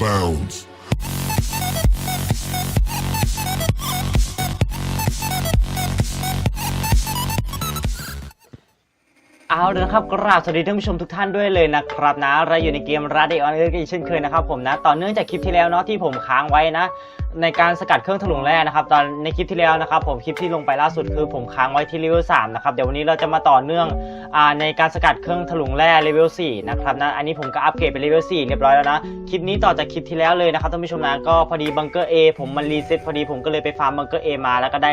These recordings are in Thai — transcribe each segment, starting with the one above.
bounds. เอาเลยนะครับกราบสวัสดีท่านผู้ชมทุกท่านด้วยเลยนะครับนะเราอยู่ในเกมรัดเอออนเอีกเช่นเคยนะครับผมนะ ต่อเนื่องจากคลิปที่แล้วเนาะที่ผมค้างไว้นะ ในการสกัดเครื่องถลุงแร่นะครับตอนในคลิปที่แล้วนะครับ ผมคลิปที่ลงไปล่าสุดคือผมค้างไว้ที่เลเวล3นะครับเดี๋ยววันนี้เราจะมาต่อเนื่องอ่าในการสกัดเครื่องถลุงแร่เลเวล4นะครับนะอันนี้ผมก็อัปเกรดเป็นเลเวล4เรียบร้อยแล้วนะคลิปนี้ต่อจากคลิปที่แล้วเลยนะครับท่านผู้ชมนะก็พอดีบังเกอร์ A ผมมันรีเซ็ตพอดีผมก็เลยไปฟาร์มบังเกอร์ A มาแล้วก็ได้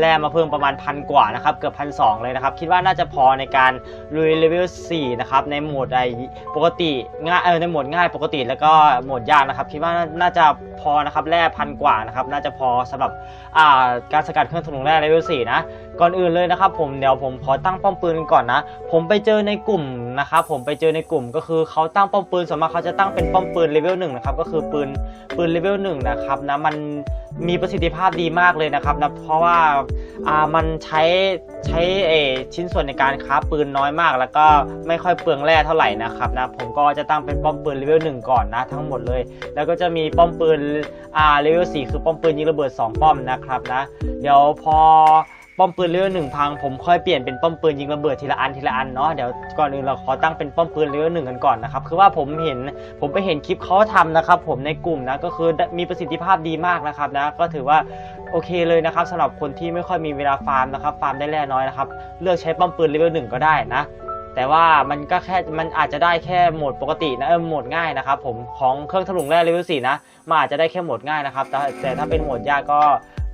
แร่มาเพิ่มประมาณพันกว่านะครับเกือบพันสเลยนะครับคิดว่าน่าจะพอในการลุยเลเวล4นะครับในโหมดไอปกติง่ายเออในโหมดง่ายปกติแล้วก็โหมดยากนะครับคิดว่าน่าจะพอนะครับแร่พันกว่านะครับน่าจะพอสำหรับการสกัดเครื่องถลุงแร่เลเวล4นะก่อนอื่นเลยนะครับผมเดี๋ยวผมขอตั้งป้อมปืนก่อนนะ ผมไปเจอในกลุ่มนะครับผมไปเจอในกลุ่มก็คือเขาตั้งป้อมปืนส่วนมากเขาจะตั้งเป็นป้อมปืนเลเวลหนึ่งนะครับก็คือปืนปืนเลเวลหนึ่งนะครับนะมันมีประสิทธิภาพดีมากเลยนะครับนะเพราะว่าอ่ามันใช้ใช้เอชิ้นส่วนในการคราปืนน้อยมาก แล้วก็ไม่ค่อยเปลืองแร่เท่าไหร่นะครับนะผมก็จะตั้งเป็นป้อมปืนเลเวลหนึ่งก่อนนะทั้งหมดเลย แล้วก็จะมีป้อมปืนอ่าเลเวลสี่คือป้อมปืนยิงระเบิดสองป้อมนะครับนะ เดี๋ยวพอป้อมปืนเลเวลหนึ่งพังผมค่อยเปลี่ยนเป็นป้อมปืนยิงระเบิดทีละอันทีละอันเนาะเดี๋ยวก่อนอื่นเราขอตั้งเป็นป้อมปืนเลเวลหนึ่งกันก่อนนะครับคือว่าผมเห็นผมไปเห็นคลิปเขาทำนะครับผมในกลุ่มนะก็คือมีประสิทธิภาพดีมากนะครับนะก็ถือว่าโอเคเลยนะครับสำหรับคนที่ไม่ค่อยมีเวลาฟาร์มนะครับฟาร์มได้แร่น้อยนะครับเลือกใช้ป้อมปืนเลเวลหนึ่งก็ได้นะ แต่ว่ามันก็แค่มันอาจจะได้แค่โหมดปกตินะเออโหมดง่ายนะครับผมของเครื่องถลุงแร่เลเวลสี่นะมันอาจจะได้แค่โหมดง่ายนะครับแต่แต่ถ้าเป็นโหมดยากก็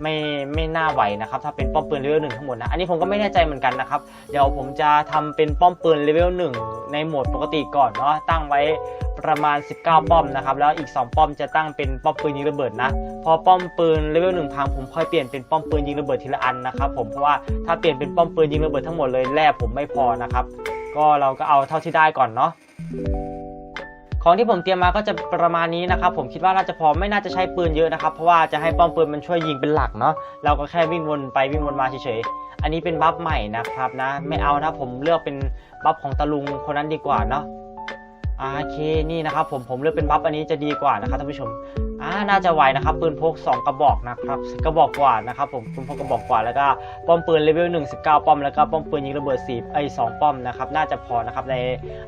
ไม่ไม่น่าไหวนะครับถ้าเป็นป้อมปืนเลเวลหนึ่งทั้งหมดนะอันนี้ผมก็ไม่แน่ใจเหมือนกันนะครับเดี๋ยวผมจะทำเป็นป้อมปืนเลเวลหนึ่งในโหมดปกติก่อนเนาะตั้งไว้ประมาณ 19 ป้อมนะครับแล้วอีก 2 ป้อมจะตั้งเป็นป้อมปืนยิงระเบิดนะ พอป้อมปืนเลเวลหนึ่งพังผมค่อยเปลี่ยนเป็นป้อมปืนยิงระเบิดทีละอันนะครับผมเพราะว่าถ้าเปลี่ยนเป็นป้อมปืนยิงระเบิดทั้งหมดเลยแร่ผมไม่พอนะครับ ก็เราก็เอาเท่าที่ได้ก่อนเนาะของที่ผมเตรียมมาก็จะประมาณนี้นะครับ ผมคิดว่าน่าจะพอไม่น่าจะใช้ปืนเยอะนะครับ เพราะว่าจะให้ป้อมปืนมันช่วยยิงเป็นหลักเนาะเราก็แค่วิ่งวนไปวิ่งวนมาเฉยๆอันนี้เป็นบัฟใหม่นะครับนะ ไม่เอานะผมเลือกเป็นบัฟของตะลุงคนนั้นดีกว่าเนาะ อาโอเคนี่นะครับผมผมเลือกเป็นบัฟอันนี้จะดีกว่านะครับท่านผู้ชมอ่าน่าจะไหวนะครับปืนพก 2 กระบอกนะครับกระบอกกว่านะครับผมปืนพกกระบอกกว่าแล้วก็ป้อมปืนเลเวล1 19ป้อมแล้วก็ป้อมปืนยิงระเบิด4ไอ้2ป้อมนะครับน่าจะพอนะครับใน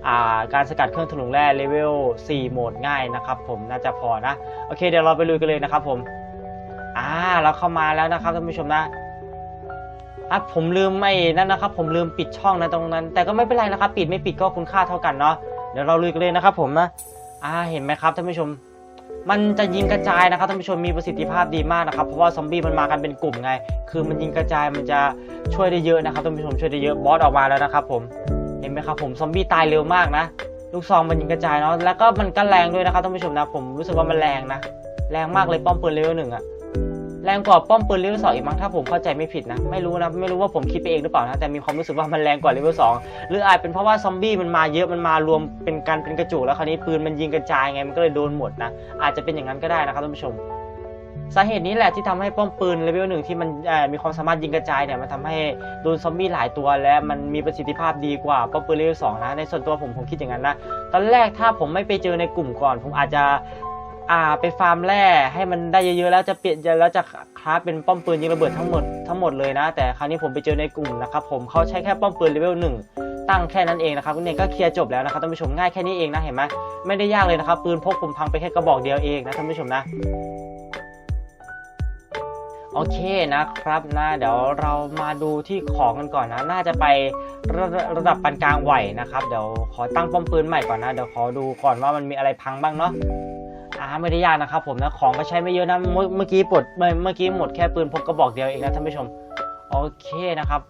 อ่าการสกัดเครื่องถลุงแร่เลเวล4โหมดง่ายนะครับผมน่าจะพอนะโอเคเดี๋ยวเราไปลุยกันเลยนะครับผมอ่าเราเข้ามาแล้วนะครับท่านผู้ชมนะอะผมลืมไม่นั่นนะครับ ผมลืมปิดช่องนะตรงนั้น แต่ก็ไม่เป็นไรนะครับ ปิดไม่ปิดก็คุณค่าเท่ากันเนาะ ดี๋ยวเราลุยกันเลยนะครับผมนะอ่าเห็นไหมครับท่านผู้ชม มันจะยิงกระจายนะครับท่านผู้ชมมีประสิทธิภาพดีมากนะครับเพราะว่าซอมบี้มันมากันเป็นกลุ่มไง คือมันยิงกระจายมันจะช่วยได้เยอะนะครับท่านผู้ชมช่วยได้เยอะบอสออกมาแล้วนะครับผมเห็นไหมครับผมซอมบี้ตายเร็วมากนะลูกซองมันยิงกระจายเนาะแล้วก็มันก็แรงด้วยนะครับท่านผู้ชมนะผมรู้สึกว่ามันแรงนะแรงมากเลยป้อมปืนเลเวลหนึ่งอะ แรงกว่าป้อมปืนเลเวลสองอีกมั้งถ้าผมเข้าใจไม่ผิดนะ ไม่รู้นะ ไม่รู้ว่าผมคิดไปเองหรือเปล่านะแต่มีความรู้สึกว่ามันแรงกว่าเลเวลสองหรืออาจเป็นเพราะว่าซอมบี้มันมาเยอะมันมารวมเป็นกันเป็นกระจุกแล้วคราวนี้ปืนมันยิงกระจายไงมันก็เลยโดนหมดนะอาจจะเป็นอย่างนั้นก็ได้นะครับท่านผู้ชมสาเหตุนี้แหละที่ทำให้ป้อมปืนเลเวลหนึ่งที่มันมีความสามารถยิงกระจายเนี่ยมันทำให้โดนซอมบี้หลายตัวและมันมีประสิทธิภาพดีกว่าป้อมปืนเลเวลสองนะในส่วนตัวผมผมคิดอย่างนั้นนะตอนแรกถ้าผมไม่ไปเจอในกลุ่มก่อน ผมอาจจะ อ่าไปฟาร์มแร่ให้มันได้เยอะๆแล้วจะเปลี่ยนจะแล้วจะคราฟเป็นป้อมปืนยิงระเบิดทั้งหมดทั้งหมดเลยนะ แต่คราวนี้ผมไปเจอในกลุ่มนะครับผมเขาใช้แค่ป้อมปืนเลเวลหนึ่งตั้งแค่นั้นเองนะครับเนี่ยก็เคลียร์จบแล้วนะครับท่านผู้ชมง่ายแค่นี้เองนะเห็นไหมไม่ได้ยากเลยนะครับปืนพกผมพังไปแค่กระบอกเดียวเองนะท่านผู้ชมนะโอเคนะครับนะเดี๋ยวเรามาดูที่ของกันก่อนนะ น่าจะไประระดับปานกลางไหวนะครับ เดี๋ยวขอตั้งป้อมปืนใหม่ก่อนนะ เดี๋ยวขอดูก่อนว่ามันมีอะไรพังบ้างเนาะ อ่าไม่ได้ยากนะครับผมนะของก็ใช้ไม่เยอะนะเมื่อกี้ปลดเมื่อกี้หมดแค่ปืนพกกระบอกเดียวเองนะท่านผู้ชมโอเคนะครับ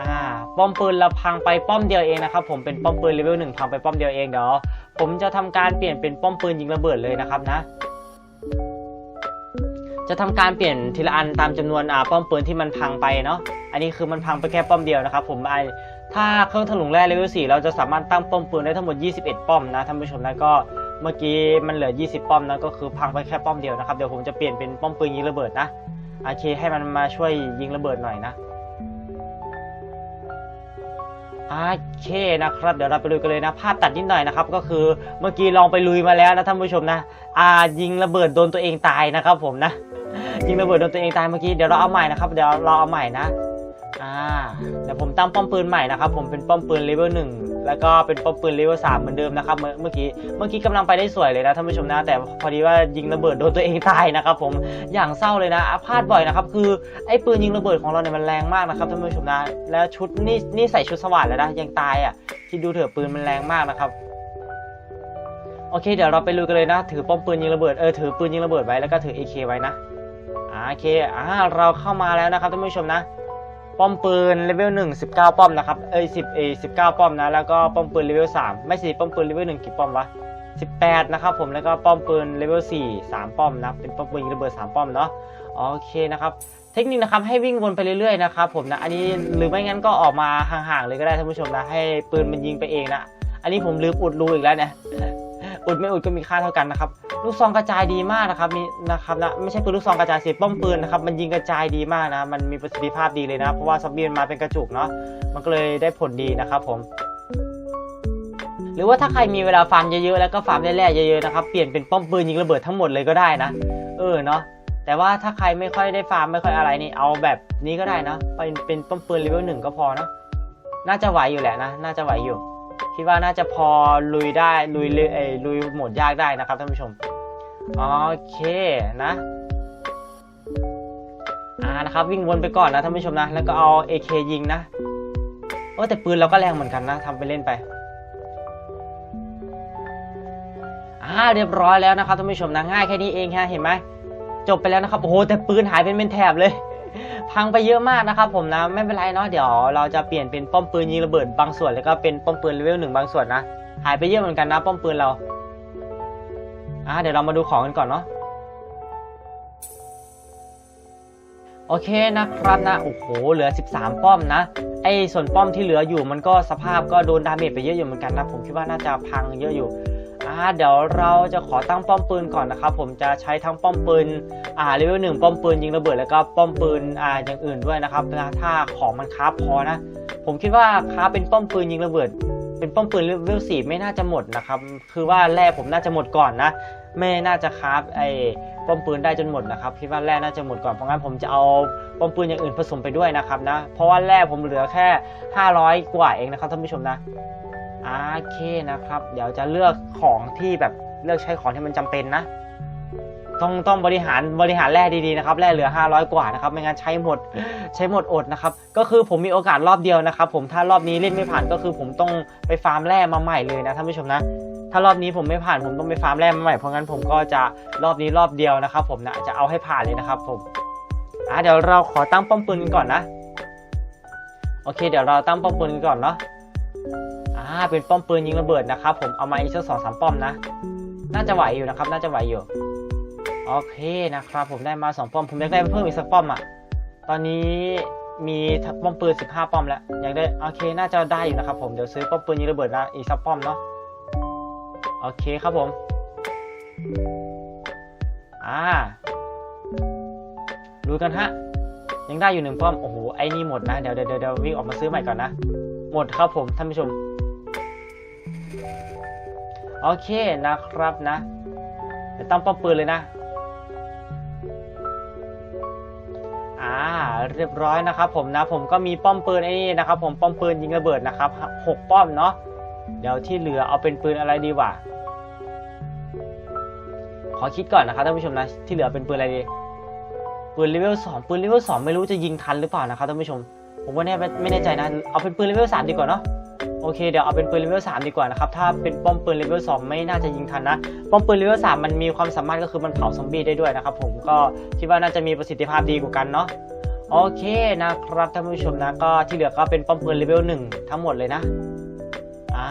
อ่าป้อมปืนเราพังไปป้อมเดียวเองนะครับผมเป็นป้อมปืนเลเวลหนึ่งพังไปป้อมเดียวเองเดี๋ยวผมจะทำการเปลี่ยนเป็นป้อมปืนยิงระเบิดเลยนะครับนะ จะทำการเปลี่ยนทีละอันตามจำนวนอ่าป้อมปืนที่มันพังไปเนาะอันนี้คือมันพังไปแค่ป้อมเดียวนะครับผมไอถ้าเครื่องถลุงแร่เลเวล4เราจะสามารถตั้งป้อมปืนได้ทั้งหมด 21 ป้อมนะท่านผู้ชมนะก็ เมื่อกี้มันเหลือ 20 ป้อมนะก็คือพังไปแค่ป้อมเดียวนะครับ เดี๋ยวผมจะเปลี่ยนเป็นป้อมปืนยิงระเบิดนะโอเคให้มันมาช่วยยิงระเบิดหน่อยนะโอเคนะครับ เดี๋ยวเราไปลุยกันเลยนะ ภาพตัดนิดหน่อยนะครับ ก็คือเมื่อกี้ลองไปลุยมาแล้วนะท่านผู้ชมนะอ่ายิงระเบิดโดนตัวเองตายนะครับ ผมนะ ยิงระเบิดโดนตัวเองตายเมื่อกี้เดี๋ยวเราเอาใหม่นะครับเดี๋ยวเราเอาใหม่นะอ่าเดี๋ยวผมตั้งป้อมปืนใหม่นะครับ ผมเป็นป้อมปืนเลเวลหนึ่ง แล้วก็เป็นป้อมปืนเลเวลสามเหมือนเดิมนะครับเมื่อกี้เมื่อกี้กำลังไปได้สวยเลยนะท่านผู้ชมนะ แต่พอดีว่ายิงระเบิดโดนตัวเองตายนะครับผมอย่างเศร้าเลยนะอาพลาดบ่อยนะครับคือไอ้ปืนยิงระเบิดของเราเนี่ยมันแรงมากนะครับท่านผู้ชมนะ แล้วชุดนี่นี่ใส่ชุดสว่านแล้วนะยังตายอะคิดดูเถอะปืนมันแรงมากนะครับโอเคเดี๋ยวเราไปลุยกันเลยนะ ถือป้อมปืนยิงระเบิดเออถือปืนยิงระเบิดไว้แล้วก็ถือ AK ไว้นะโอเคอ่าเราเข้ามาแล้วนะครับท่านผู้ชมนะ ป้อมปืนเลเวลหนึ่งสิบเก้าป้อมนะครับเอ้ยสิบเอสิบเก้าป้อมนะแล้วก็ป้อมปืนเลเวลสามไม่สิป้อมปืนเลเวลหนึ่งกี่ป้อมวะสิบแปดนะครับผมแล้วก็ป้อมปืนเลเวลสี่สามป้อมนะเป็นป้อมปืนยิงระเบิดสามป้อมเนาะโอเคนะครับเทคนิคนะครับให้วิ่งวนไปเรื่อยๆนะครับผมนะอันนี้หรือไม่งั้นก็ออกมาห่างๆเลยก็ได้ท่านผู้ชมนะให้ปืนมันยิงไปเองนะอันนี้ผมลืมอุดรูอีกแล้วเนี่ย อุดไม่อุดก็มีค่าเท่ากันนะครับ ลูกซองกระจายดีมากนะครับมีนะครับนะไม่ใช่ปืนลูกซองกระจายสิป้อมปืนนะครับมันยิงกระจายดีมากนะมันมีประสิทธิภาพดีเลยนะเพราะว่าซอมบี้มันมาเป็นกระจุกเนาะมันก็เลยได้ผลดีนะครับผมหรือว่าถ้าใครมีเวลาฟาร์มเยอะๆแล้วก็ฟาร์มแร่ๆเยอะๆนะครับเปลี่ยนเป็นป้อมปืนยิงระเบิดทั้งหมดเลยก็ได้นะ เออเนาะแต่ว่าถ้าใครไม่ค่อยได้ฟาร์มไม่ค่อยอะไรนี่เอาแบบนี้ก็ได้นะเป็นเป็นป้อมปืนเลเวลหนึ่งก็พอเนาะน่าจะไหวอยู่แหละนะ น่าจะไหวอยู่ คิดว่าน่าจะพอลุยได้ลุยเลยเอยลุยโหมดยากได้นะครับท่านผู้ชมโอเคนะอ่านะครับวิ่งวนไปก่อนนะท่านผู้ชมนะ แล้วก็เอา AK ยิงนะโอ้แต่ปืนเราก็แรงเหมือนกันนะทำไปเล่นไปอ่าเรียบร้อยแล้วนะครับท่านผู้ชมนะง่ายแค่นี้เองฮะเห็นไหมจบไปแล้วนะครับโอ้โหแต่ปืนหายเป็นเป็นแถบเลย พังไปเยอะมากนะครับผมนะไม่เป็นไรเนาะเดี๋ยวเราจะเปลี่ยนเป็นป้อมปืนยิงระเบิดบางส่วน แล้วก็เป็นป้อมปืนเลเวลหนึ่งบางส่วนนะหายไปเยอะเหมือนกันนะ ป้อมปืนเราอ่าเดี๋ยวเรามาดูของกันก่อนเนาะโอเคนะครับนะโอ้โหเหลือ 13 ป้อมนะไอ้ส่วนป้อมที่เหลืออยู่มันก็สภาพก็โดนดาเมจไปเยอะอยู่เหมือนกันนะผมคิดว่าน่าจะพังเยอะอยู่ อ่าเดี๋ยวเราจะขอตั้งป้อมปืนก่อนนะครับ ผมจะใช้ทั้งป้อมปืนอ่าเลเวลหนึ่งป้อมปืนยิงระเบิดแล้วก็ป้อมปืนอ่าอย่างอื่นด้วยนะครับถ้าของมันคราฟพอนะ ผมคิดว่าคราเป็นป้อมปืนยิงระเบิด เป็นป้อมปืนเลเวลสี่ไม่น่าจะหมดนะครับ คือว่าแร่ผมน่าจะหมดก่อนนะไม่น่าจะคราฟไอ้ป้อมปืนได้จนหมดนะครับคิดว่าแร่น่าจะหมดก่อนเพราะงั้นผมจะเอาป้อมปืนอย่างอื่นผสมไปด้วยนะครับนะเพราะว่าแร่ผมเหลือแค่ 500 กว่าเองนะครับท่านผู้ชมนะ โอเคนะครับ เดี๋ยวจะเลือกของที่แบบเลือกใช้ของที่มันจำเป็นนะ ต้องต้องบริหารบริหารแร่ดีๆนะครับแร่เหลือ 500 กว่านะครับไม่งั้นใช้หมดใช้หมดอดนะครับ ก็คือผมมีโอกาสรอบเดียวนะครับ ผมถ้ารอบนี้เล่นไม่ผ่านก็คือผมต้องไปฟาร์มแร่มาใหม่เลยนะท่านผู้ชมนะถ้ารอบนี้ผมไม่ผ่านผมต้องไปฟาร์มแร่มาใหม่เพราะงั้นผมก็จะรอบนี้รอบเดียวนะครับ ผมนะจะเอาให้ผ่านเลยนะครับ ผมอะเดี๋ยวเราขอตั้งป้อมปืนกันก่อนนะ โอเค เดี๋ยวเราตั้งป้อมปืนกันก่อนเนาะ อ่าเป็นป้อมปืนยิงระเบิดนะครับผมเอามาอีกสักสองสามป้อมนะ น่าจะไหวอยู่นะครับ น่าจะไหวอยู่ โอเคนะครับผมได้มาสองป้อม ผมอยากได้เพิ่มอีกสักป้อมอะ ตอนนี้มีป้อมปืน15ป้อมแล้ว อยากได้โอเค น่าจะได้อยู่นะครับผม เดี๋ยวซื้อป้อมปืนยิงระเบิดนะอีกสักป้อมเนาะ โอเคครับผม อ่าดูกันฮะยังได้อยู่หนึ่งป้อม โอ้โห ไอ้นี่หมดนะ เดี๋ยวเดี๋ยวเดี๋ยววิ่งออกมาซื้อใหม่ก่อนนะ หมดครับผมท่านผู้ชม โอเคนะครับนะเดี๋ยวตั้งป้อมปืนเลยนะ อ่า เรียบร้อยนะครับ ผมนะ ผมก็มีป้อมปืนไอ้นี่นะครับ ผมป้อมปืนยิงระเบิดนะครับหกป้อมเนาะเดี๋ยวที่เหลือเอาเป็นปืนอะไรดีวะขอคิดก่อนนะครับท่านผู้ชมนะที่เหลือเป็นปืนอะไรดีปืนเลเวลสองปืนเลเวลสองไม่รู้จะยิงทันหรือเปล่านะครับท่านผู้ชม ผมว่าแน่ไม่แน่ใจนะ เอาเป็นปืนเลเวลสามดีกว่าเนาะ โอเคเดี๋ยวเอาเป็นปืนเลเวลสามดีกว่านะครับ ถ้าเป็นป้อมปืนเลเวลสองไม่น่าจะยิงทันนะ ป้อมปืนเลเวลสามมันมีความสามารถก็คือมันเผาซอมบี้ได้ด้วยนะครับผมก็คิดว่าน่าจะมีประสิทธิภาพดีกว่ากันเนาะโอเคนะครับท่านผู้ชมนะก็ที่เหลือก็เป็นป้อมปืนเลเวลหนึ่งทั้งหมดเลยนะอ่า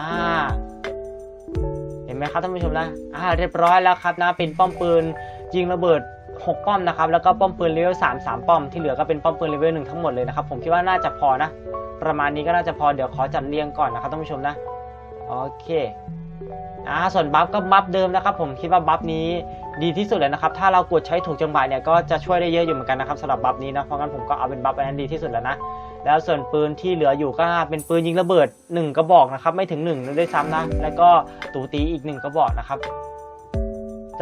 เห็นไหมครับท่านผู้ชมนะอ่าเรียบร้อยแล้วครับนะเป็นป้อมปืนยิงระเบิด 6 ป้อมนะครับ แล้วก็ป้อมปืนเลเวล3 3 ป้อม ที่เหลือก็เป็นป้อมปืนเลเวล1ทั้งหมดเลยนะครับ ผมคิดว่าน่าจะพอนะ ประมาณนี้ก็น่าจะพอ เดี๋ยวขอจัดเรียงก่อนนะครับท่านผู้ชมนะ โอเคอ่าส่วนบัฟก็บัฟเดิมนะครับ ผมคิดว่าบัฟนี้ดีที่สุดเลยนะครับ ถ้าเรากดใช้ถูกจังหวะเนี่ยก็จะช่วยได้เยอะอยู่เหมือนกันนะครับสำหรับบัฟนี้นะ เพราะงั้นผมก็เอาเป็นบัฟอันนั้นดีที่สุดแล้วนะ แล้วส่วนปืนที่เหลืออยู่ก็เป็นปืนยิงระเบิด 1 กระบอกนะครับ ไม่ถึง1ด้วยซ้ำนะ แล้วก็ตูตีอีก 1 กระบอกนะครับ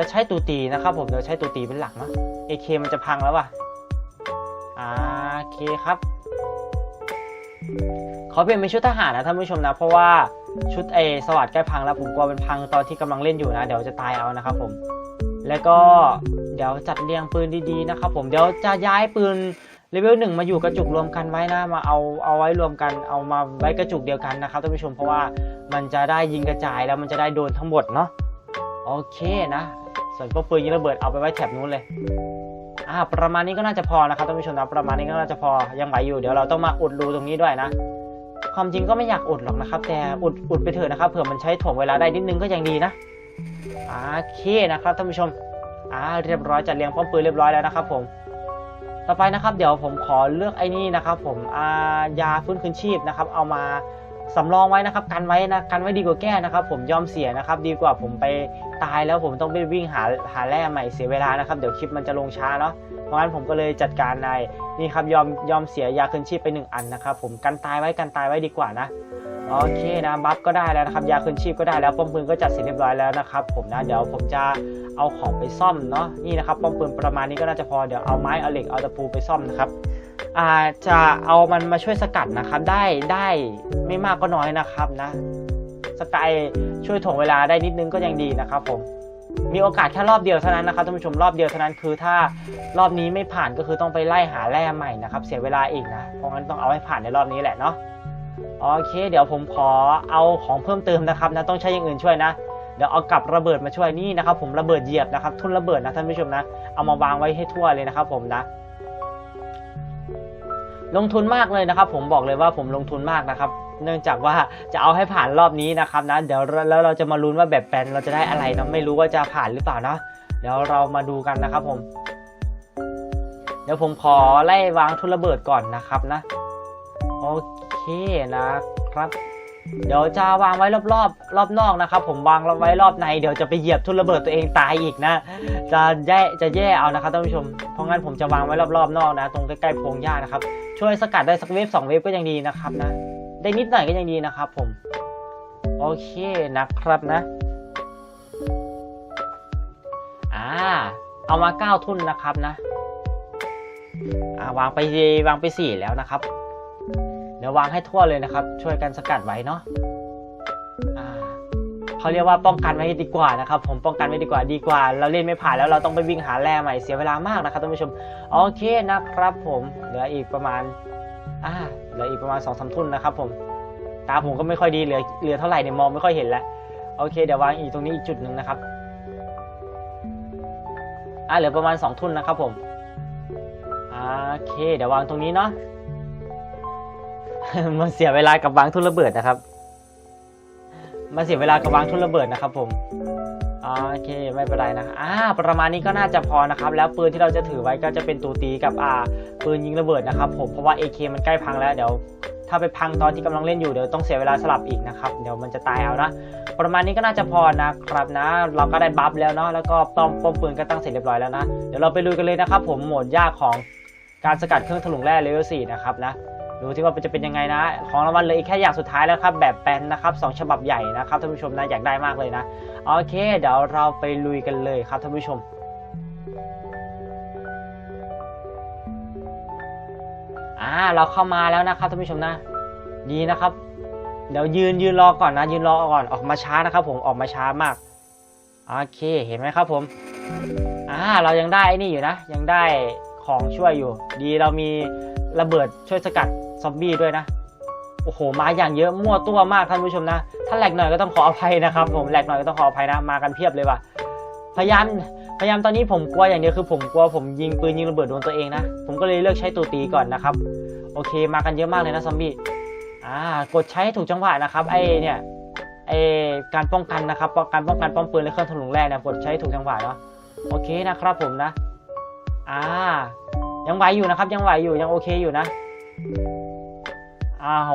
จะใช้ตูตีนะครับผมเดี๋ยวใช้ตูตีเป็นหลักเนาะ AK มันจะพังแล้วว่ะอ่าโอเคครับเขอเปลี่ยนเป็นชุดทหารนะท่านผู้ชมนะ เพราะว่าชุดเอสวัสดใกล้พังแล้วผมกลัวเป็นพังตอนที่กำลังเล่นอยู่นะ เดี๋ยวจะตายเอานะครับผม แล้วก็เดี๋ยวจัดเรียงปืนดีๆนะครับผมเดี๋ยวจะย้ายปืนเลเวลหนึ่งมาอยู่กระจุกรวมกันไว้นะมาเอาเอาไว้รวมกันเอามาไว้กระจุกเดียวกันนะครับท่านผู้ชมเพราะว่ามันจะได้ยิงกระจายแล้วมันจะได้โดนทั้งหมดเนาะโอเคนะ ส่วนพวกปืนยิงระเบิดเอาไปไว้แถบนู้นเลยอ่าประมาณนี้ก็น่าจะพอนะครับท่านผู้ชมนะประมาณนี้ก็น่าจะพอยังไหวอยู่เดี๋ยวเราต้องมาอุดรูตรงนี้ด้วยนะ ความจริงก็ไม่อยากอุดหรอกนะครับ แต่อุดอุดไปเถอะนะครับเผื่อมันใช้ถ่วงเวลาได้นิดนึงก็ยังดีนะโอเคนะครับท่านผู้ชมอ่าเรียบร้อยจัดเรียงป้อมปืนเรียบร้อยแล้วนะครับ ผม ต่อไปนะครับ เดี๋ยวผมขอเลือกไอ้นี่นะครับ ผมอ่ายาฟื้นคืนชีพนะครับ เอามา สำรองไว้นะครับกันไว้นะกันไว้ดีกว่าแก้นะครับ ผมยอมเสียนะครับ ดีกว่าผมไปตายแล้วผมต้องไปวิ่งหาหาแร่ใหม่เสียเวลานะครับ เดี๋ยวคลิปมันจะลงช้าเนาะเพราะงั้นผมก็เลยจัดการในนี่ครับยอมยอมเสียยาคืนชีพไปหนึ่งอันนะครับ ผมกันตายไว้กันตายไว้ดีกว่านะโอเคนะบัฟก็ได้แล้วนะครับยาคืนชีพก็ได้แล้วป้อมปืนก็จัดเสร็จเรียบร้อยแล้วนะครับ ผมนะเดี๋ยวผมจะเอาของไปซ่อมเนาะนี่นะครับป้อมปืนประมาณนี้ก็น่าจะพอเดี๋ยวเอาไม้เอาเหล็กเอาตะปูไปซ่อมนะครับ อาจะเอามันมาช่วยสกัดนะครับได้ได้ไม่มากก็น้อยนะครับนะสกายช่วยถ่วงเวลาได้นิดนึงก็ยังดีนะครับผมมีโอกาสแค่รอบเดียวเท่านั้นนะครับท่านผู้ชมรอบเดียวเท่านั้นคือถ้ารอบนี้ไม่ผ่านก็คือต้องไปไล่หาแร่ใหม่นะครับ เสียเวลาอีกนะเพราะงั้นต้องเอาให้ผ่านในรอบนี้แหละเนาะโอเค เดี๋ยวผมขอเอาของเพิ่มเติมนะครับนะต้องใช้อย่างอื่นช่วยนะเดี๋ยวเอากับระเบิดมาช่วยนี่นะครับ ผมระเบิดเหยียบนะครับ ทุนระเบิดนะท่านผู้ชมนะ เอามาวางไว้ให้ทั่วเลยนะครับ ผมนะ ลงทุนมากเลยนะครับ ผมบอกเลยว่าผมลงทุนมากนะครับ เนื่องจากว่าจะเอาให้ผ่านรอบนี้นะครับนะเดี๋ยวแล้วเราจะมาลุ้นว่าแบบแปลนเราจะได้อะไรเนาะไม่รู้ว่าจะผ่านหรือเปล่านะเดี๋ยวเรามาดูกันนะครับผม เดี๋ยวผมขอไล่วางทุนระเบิดก่อนนะครับนะ โอเคนะครับ เดี๋ยวจะวางไว้รอบรอบรอบนอกนะครับ ผมวางไว้รอบในเดี๋ยวจะไปเหยียบทุนระเบิดตัวเองตายอีกนะ จะแย่จะแย่เอานะครับท่านผู้ชม เพราะงั้นผมจะวางไว้รอบๆนอกนะ ตรงใกล้ๆโพรงหญ้านะครับ ช่วยสกัดได้สักเวฟสองเวฟก็ยังดีนะครับนะ ได้นิดหน่อยก็ยังดีนะครับผม โอเคนะครับนะ อ่า เอามาเก้าทุนนะครับนะ อ่าวางไปวางไปสี่แล้วนะครับ เดี๋ยววางให้ทั่วเลยนะครับ ช่วยกันสกัดไว้เนาะ เขาเรียกว่าป้องกันไว้ดีกว่านะครับผมป้องกันไว้ดีกว่าดีกว่า เราเล่นไม่ผ่านแล้วเราต้องไปวิ่งหาแร่ใหม่เสียเวลามากนะครับท่านผู้ชมโอเคนะครับผมเหลืออีกประมาณอ่าเหลืออีกประมาณสองสามทุ่นนะครับผมตาผมก็ไม่ค่อยดีเหลือเหลือเท่าไหร่เนี่ยมองไม่ค่อยเห็นแล้วโอเคเดี๋ยววางอีกตรงนี้อีกจุดหนึ่งนะครับอ่าเหลือประมาณสองทุ่นนะครับผมโอเคเดี๋ยววางตรงนี้เนาะมันเสียเวลากับวางทุ่นระเบิดนะครับ มันเสียเวลากับวางทุ่นระเบิดนะครับผมโอเคไม่เป็นไรนะอ่าประมาณนี้ก็น่าจะพอนะครับ แล้วปืนที่เราจะถือไว้ก็จะเป็นตูตีกับอ่าปืนยิงระเบิดนะครับผมเพราะว่า AK มันใกล้พังแล้วเดี๋ยวถ้าไปพังตอนที่กำลังเล่นอยู่เดี๋ยวต้องเสียเวลาสลับอีกนะครับเดี๋ยวมันจะตายเอานะ ประมาณนี้ก็น่าจะพอนะครับนะ เราก็ได้บัฟแล้วเนาะแล้วก็ป้อมป้อมปืนก็ตั้งเสร็จเรียบร้อยแล้วนะเดี๋ยวเราไปลุยกันเลยนะครับผมโหมดยากของการสกัดเครื่องถลุงแร่เลเวล4นะครับนะ ดูที่ว่าจะเป็นยังไงนะ ของรางวัลเลยแค่อย่างสุดท้ายแล้วครับ แบบแปลนนะครับสองฉบับใหญ่นะครับท่านผู้ชมนะอยากได้มากเลยนะโอเค เดี๋ยวเราไปลุยกันเลยครับท่านผู้ชมอ่าเราเข้ามาแล้วนะครับท่านผู้ชมนะดีนะครับ เดี๋ยวยืนยืนรอก่อนนะ ยืนรอก่อนออกมาช้านะครับ ผมออกมาช้ามากโอเคเห็นไหมครับผมอ่าเรายังได้นี่อยู่นะ ยังได้ของช่วยอยู่ ดีเรามีระเบิดช่วยสกัด ซอมบี้ด้วยนะ โอ้โห มาอย่างเยอะมั่วตัวมากท่านผู้ชมนะ ถ้าแหลกหน่อยก็ต้องขออภัยนะครับ ผมแหลกหน่อยก็ต้องขออภัยนะ มากันเพียบเลยว่ะ พยายามพยายามตอนนี้ผมกลัวอย่างเดียวคือผมกลัวผมยิงปืนยิงระเบิดโดนตัวเองนะ ผมก็เลยเลือกใช้ตัวตีก่อนนะครับ โอเค มากันเยอะมากเลยนะซอมบี้อ่ากดใช้ใถูกจังหวะนะครับไอเนี่ยไอการป้องกันนะครับ การป้องกันป้อมปืนและเครื่องถลุงแร่เนี่ยกดใช้ให้ถูกจังหวะเนาะโอเคนะครับผมนะ อ่า ยังไหวอยู่นะครับ ยังไหวอยู่ยังโอเคอยู่นะ อ้าวโห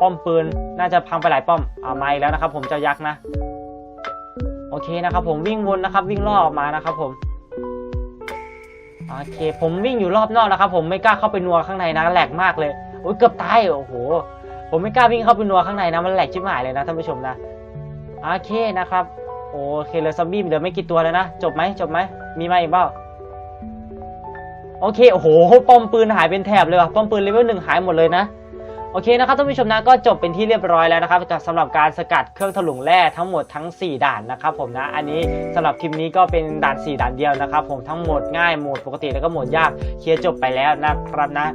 ป้อมปืน น่าจะพังไปหลายป้อมอ่ามาอีกแล้วนะครับ ผมเจ้ายักษ์นะ โอเคนะครับ ผมวิ่งวนนะครับ วิ่งรอบออกมานะครับ ผมโอเค ผมวิ่งอยู่รอบนอกนะครับ ผมไม่กล้าเข้าไปนัวข้างในนะแหลกมากเลยโอ้ยเกือบตายโอ้โห ผมไม่กล้าวิ่งเข้าไปนัวข้างในนะมันแหลกชิบหายเลยนะท่านผู้ชมนะโอเคนะครับโอเคเลยซอมบี้เหลือไม่กี่ตัวแล้วนะจบไหมจบไหมมีมาอีกเปล่าโอเคโอ้โหป้อมปืนหายเป็นแถบเลยว่ะป้อมปืนเลเวลหนึ่งหายหมดเลยนะ โอเคนะครับท่านผู้ชมนะก็จบเป็นที่เรียบร้อยแล้วนะครับสำหรับการสกัดเครื่องถลุงแร่ทั้งหมดทั้ง 4 ด่านนะครับผมนะอันนี้สำหรับคลิปนี้ก็เป็นด่าน 4 ด่านเดียวนะครับผมทั้งหมดง่ายโหมดปกติแล้วก็โหมดยากเคลียร์จบไปแล้วนะครับนะ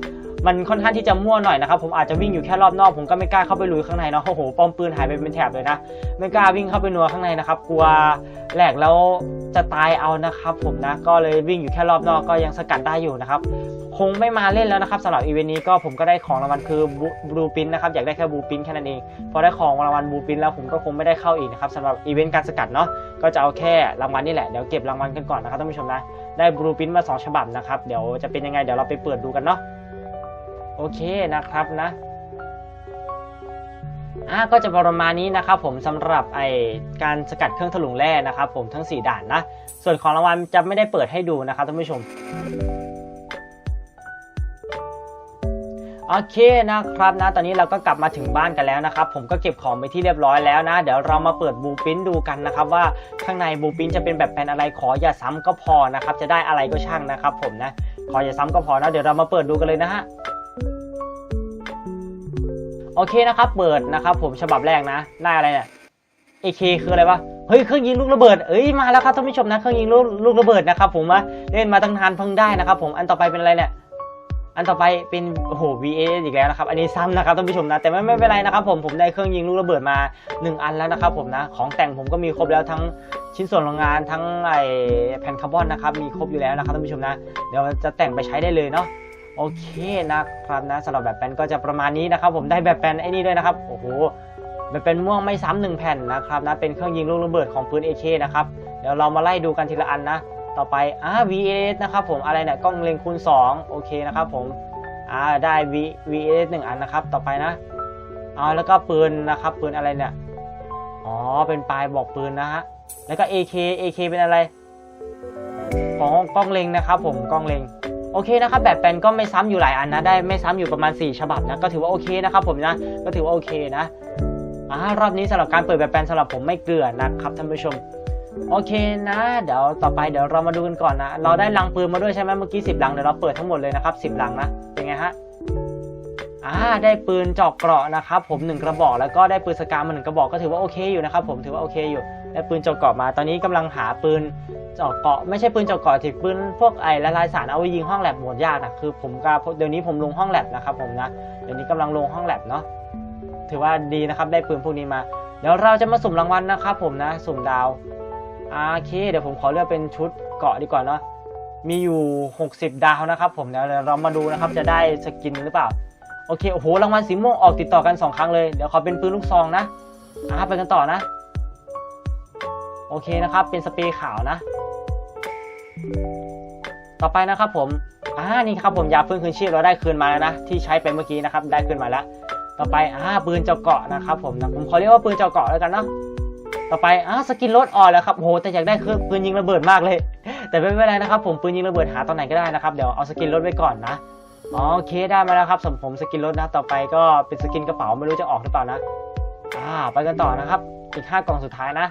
มันค่อนข้างที่จะมั่วหน่อยนะครับผมอาจจะวิ่งอยู่แค่รอบนอกผมก็ไม่กล้าเข้าไปลุยข้างในเนาะโอ้โหป้อมปืนหายไปเป็นแถบเลยนะ ไม่กล้าวิ่งเข้าไปนัวข้างในนะครับกลัวแหลกแล้วจะตายเอานะครับผมนะก็เลยวิ่งอยู่แค่รอบนอกก็ยังสกัดได้อยู่นะครับ คงไม่มาเล่นแล้วนะครับสำหรับอีเวนต์นี้ก็ผมก็ได้ของรางวัลคือบลูปินนะครับอยากได้แค่บลูปินแค่นั้นเองพอได้ของรางวัลบลูปินแล้วผมก็คงไม่ได้เข้าอีกนะครับสำหรับอีเวนต์การสกัดเนาะก็จะเอาแค่รางวัลนี่แหละเดี๋ยวเก็บรางวัลกันก่อนนะครับท่านผู้ชมนะได้บลูปินมาสองฉบับนะครับเดี๋ยวจะเป็นยังไงเดี๋ยวเราไปเปิดดูกันเนาะโอเคนะครับนะอ่าก็จะประมาณนี้นะครับผมสำหรับไอการสกัดเครื่องถลุงแร่นะครับผมทั้ง 4 ด่านนะส่วนของรางวัลจะไม่ได้เปิดให้ดูนะครับท่านผู้ชม โอเคนะครับนะ ตอนนี้เราก็กลับมาถึงบ้านกันแล้วนะครับ ผมก็เก็บของไปที่เรียบร้อยแล้วนะ เดี๋ยวเรามาเปิดบูปินดูกันนะครับว่าข้างในบูปินจะเป็นแบบแผนอะไรขออย่าซ้ำก็พอนะครับ จะได้อะไรก็ช่างนะครับ ผมนะ ขออย่าซ้ำก็พอนะ เดี๋ยวเรามาเปิดดูกันเลยนะฮะ โอเคนะครับ เปิดนะครับ ผมฉบับแรกนะ ได้อะไรเนี่ย AK คืออะไรวะเฮ้ยเครื่องยิงลูกระเบิด เอ้ยมาแล้วครับท่านผู้ชมนะเครื่องยิงลูกลูกระเบิดนะครับผมว่าเล่นมาตั้งนานเพิ่งได้นะครับ ผมอันต่อไปเป็นอะไรเนี่ย อันต่อไปเป็นโอ้โห VA อีกแล้วนะครับ อันนี้ซ้ำนะครับท่านผู้ชมนะ แต่ไม่ไม่เป็นไรนะครับผมผมได้เครื่องยิงลูกระเบิดมา 1 อันแล้วนะครับผมนะ ของแต่งผมก็มีครบแล้วทั้งชิ้นส่วนโรงงานทั้งไอแผ่นคาร์บอนนะครับ มีครบอยู่แล้วนะครับท่านผู้ชมนะ เดี๋ยวจะแต่งไปใช้ได้เลยเนาะโอเคนะครับนะสำหรับแบบแปลนก็จะประมาณนี้นะครับผมได้แบบแปลนไอ้นี่ด้วยนะครับโอ้โหแบบเป็นม่วงไม่ซ้ำหนึ่งแผ่นนะครับนะเป็นเครื่องยิงลูกระเบิดของปืน AK นะครับเดี๋ยวเรามาไล่ดูกันทีละอันนะ ต่อไปอ่า VAS นะครับผมอะไรเนี่ยกล้องเล็งคูณ2โอเคนะครับผมอ่าได้ V VAS หนึ่งอันนะครับ ต่อไปนะเอาแล้วก็ปืนนะครับปืนอะไรเนี่ยอ๋อเป็นปลายบอกปืนนะฮะแล้วก็ AK AK เป็นอะไรของกล้องเลงนะครับผมกล้องเลงโอเคนะครับแบบแปลนก็ไม่ซ้ำอยู่หลายอันนะได้ไม่ซ้ำอยู่ประมาณ 4 ฉบับนะก็ถือว่าโอเคนะครับผมนะก็ถือว่าโอเคนะอ่ารอบนี้สำหรับการเปิดแบบแปลนสำหรับผมไม่เกลือนะครับท่านผู้ชม โอเคนะ เดี๋ยวต่อไปเดี๋ยวเรามาดูกันก่อนนะ เราได้ลังปืนมาด้วยใช่ไหมเมื่อกี้10ลังเดี๋ยวเราเปิดทั้งหมดเลยนะครับ10ลังนะเป็นไงฮะอ่าได้ปืนเจาะเกราะนะครับผมหนึ่งกระบอกแล้วก็ได้ปืนสกามาหนึ่งกระบอกก็ถือว่าโอเคอยู่นะครับผมถือว่าโอเคอยู่ได้ปืนเจาะเกราะมาตอนนี้กำลังหาปืนเจาะเกราะไม่ใช่ปืนเจาะเกราะที่ปืนพวกไอ้ละลายสารเอาไว้ยิงห้องแลบหมดยากนะคือผมก็เดี๋ยวนี้ผมลงห้องแลบนะครับผมนะเดี๋ยวนี้กำลังลงห้องแลบเนาะถือว่าดีนะครับได้ปืนพวกนี้มา เดี๋ยวเราจะมาสุ่มรางวัลนะครับผมนะสุ่มดาว โอเค เดี๋ยวผมขอเลือกเป็นชุดเกาะดีกว่าเนาะมีอยู่ 60 ดาวนะครับผมเดี๋ยวเรามาดูนะครับจะได้สกินหรือเปล่า โอเค โอ้โห รางวัลสีม่วงออกติดต่อกัน 2 ครั้งเลย เดี๋ยวขอเป็นปืนลูกซองนะอ่าไปกันต่อนะ โอเคนะครับ เป็นสเปรย์ขาวนะ ต่อไปนะครับผมอ่านี่ครับผมยาฟื้นคืนชีพเราได้คืนมาแล้วนะ ที่ใช้ไปเมื่อกี้นะครับ ได้คืนมาแล้ว ต่อไปอ่าปืนเจาะเกาะนะครับผมนะผมขอเรียกว่าปืนเจาะเกาะแล้วกันเนาะ ต่อไปอ่าสกินรถอ่อนแล้วครับโหแต่อยากได้คือปืนยิงระเบิดมากเลย แต่ไม่เป็นไรนะครับผมปืนยิงระเบิดหาตอนไหนก็ได้นะครับเดี๋ยวเอาสกินรถไว้ก่อนนะอ๋อโอเคได้มาแล้วครับสำหรับผมสกินรถนะต่อไปก็เป็นสกินกระเป๋าไม่รู้จะออกหรือเปล่านะอ่าไปกันต่อนะครับอีกห้ากล่องสุดท้ายนะ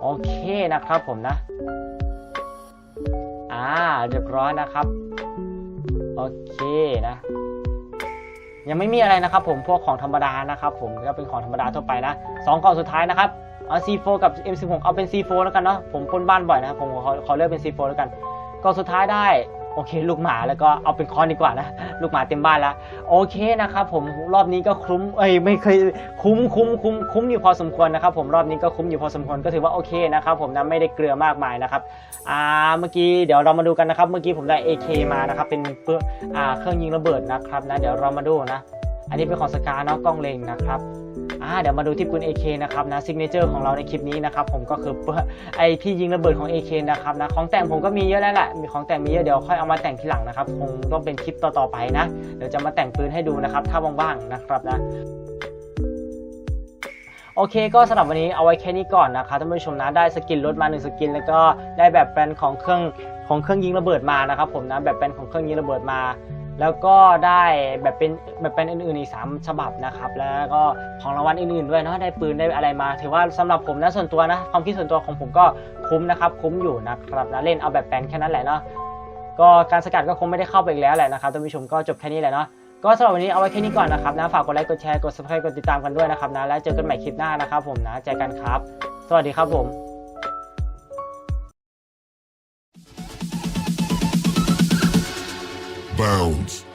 โอเคนะครับผมนะอ่าเรียบร้อยนะครับโอเคนะ ยังไม่มีอะไรนะครับผมพวกของธรรมดานะครับ ผมก็เป็นของธรรมดาทั่วไปนะสองกล่องสุดท้ายนะครับ เอา C4 กับ M16 เอาเป็น C4 แล้วกันเนาะผมพ่นบ้านบ่อยนะครับผมขอขอเลือกเป็น C4 แล้วกันกล่องสุดท้ายได้โอเค ลูกหมาแล้วก็เอาเป็นคอนดีกว่านะ ลูกหมาเต็มบ้านแล้ว โอเคนะครับผมรอบนี้ก็คุ้มเอ้ยไม่เคยคุ้มคุ้มคุ้มคุ้มอยู่พอสมควรนะครับผมรอบนี้ก็คุ้มอยู่พอสมควรก็ถือว่าโอเคนะครับผมนะไม่ได้เกลือมากมายนะครับอ่าเมื่อกี้เดี๋ยวเรามาดูกันนะครับเมื่อกี้ผมได้ AK มานะครับเป็นเพื่ออ่าเครื่องยิงระเบิดนะครับนะเดี๋ยวเรามาดูนะ อันนี้เป็นของสกาเนาะกล้องเล็งนะครับ อ่าเดี๋ยวมาดูที่ปืน AK นะครับนะซิกเนเจอร์ของเราในคลิปนี้นะครับผมก็คือไอที่ยิงระเบิดของ AK นะครับนะของแต่งผมก็มีเยอะแล้วแหละมีของแต่งมีเยอะเดี๋ยวค่อยเอามาแต่งทีหลังนะครับคงต้องเป็นคลิปต่อๆไปนะเดี๋ยวจะมาแต่งปืนให้ดูนะครับถ้าว่างๆนะครับนะโอเคก็สำหรับวันนี้เอาไว้แค่นี้ก่อนนะครับท่านผู้ชมนะได้สกินรถมา1สกิน แล้วก็ได้แบบแปลนของเครื่องของเครื่องยิงระเบิดมานะครับผมนะแบบแปลนของเครื่องยิงระเบิดมา แล้วก็ได้แบบเป็นแบบเป็นอื่นๆอีก 3 ฉบับนะครับ แล้วก็ของรางวัลอื่นๆด้วยเนาะได้ปืนได้อะไรมา ถือว่าสำหรับผมนะส่วนตัวนะความคิดส่วนตัวของผมก็คุ้มนะครับ คุ้มอยู่นะครับนะเล่นเอาแบบแปลนแค่นั้นแหละเนาะก็การสกัดก็คงไม่ได้เข้าไปอีกแล้วแหละนะครับท่านผู้ชมก็จบแค่นี้แหละเนาะก็สำหรับวันนี้เอาไว้แค่นี้ก่อนนะครับนะฝากกดไลค์กดแชร์กด subscribe กดติดตามกันด้วยนะครับนะแล้วเจอกันใหม่คลิปหน้านะครับผมนะเจอกันครับ สวัสดีครับผม Bounds.